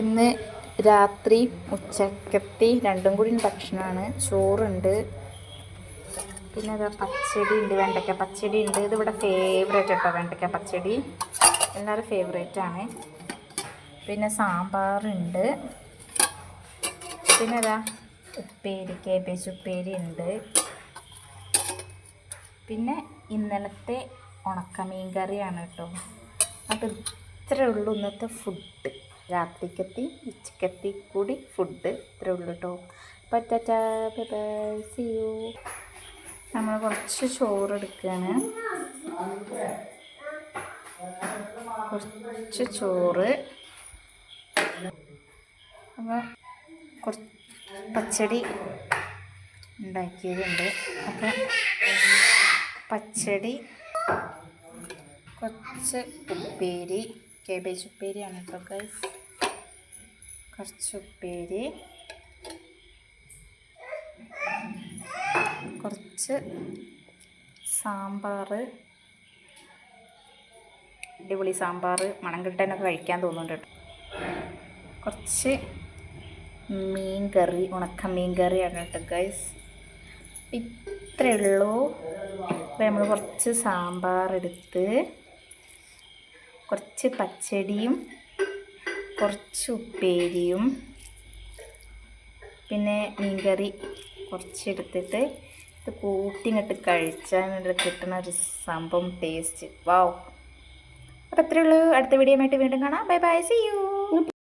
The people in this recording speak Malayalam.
ഇന്ന് രാത്രി ഉച്ചക്കത്തി രണ്ടും കൂടി ഭക്ഷണമാണ് ചോറുണ്ട്. പിന്നെ അതാ പച്ചടി ഉണ്ട് വെണ്ടയ്ക്ക പച്ചടി ഉണ്ട് ഇതിവിടെ ഫേവറേറ്റ് കേട്ടോ വെണ്ടയ്ക്ക പച്ചടി. എല്ലാവരും ഫേവറേറ്റ് ആണ്. പിന്നെ സാമ്പാറുണ്ട്. പിന്നെ അതാ ഉപ്പേരി കേബേജ് ഉപ്പേരി ഉണ്ട്. പിന്നെ ഇന്നലത്തെ ഉണക്കമീൻ കറിയാണ് കേട്ടോ അത് ഇത്രേ ഉള്ളൂ ഇന്നത്തെ ഫുഡ് രാത്രിക്കത്തി ഉച്ചക്കത്തി കൂടി ഫുഡ് ഇത്രേ ഉള്ളൂ കേട്ടോ പറ്റാ സി യു നമ്മൾ കുറച്ച് ചോറ് എടുക്കുകയാണ് കുറച്ച് ചോറ്. അപ്പോൾ കുറച്ച് പച്ചടി ഉണ്ടാക്കിയതുണ്ട്. അപ്പം പച്ചടി കുറച്ച് ഉപ്പേരി കേബേജ് ഉപ്പേരിയാണ് കേട്ടോ ഗൈസ് കുറച്ച് ഉപ്പേരി കുറച്ച് സാമ്പാർ അടിപൊളി സാമ്പാർ മണം കിട്ടാനൊക്കെ കഴിക്കാൻ തോന്നുന്നുണ്ട് കുറച്ച് മീൻ കറി ഉണക്ക മീൻ കറിയാണ് കേട്ടോ ഗൈസ് ഇത്രയേ ഉള്ളൂ അപ്പോൾ നമ്മൾ കുറച്ച് സാമ്പാർ എടുത്ത് കുറച്ച് പച്ചടിയും കുറച്ച് ഉപ്പേരിയും പിന്നെ മീൻകറി കുറച്ച് എടുത്തിട്ട് ഇത് കൂട്ടി ഇങ്ങോട്ട് കഴിച്ചാൽ കിട്ടുന്ന ഒരു സംഭവം ടേസ്റ്റ് വാവ് അപ്പോൾ അത്രയേ ഉള്ളൂ. അടുത്ത വീഡിയോ ആയിട്ട് വീണ്ടും കാണാം. Bye bye C U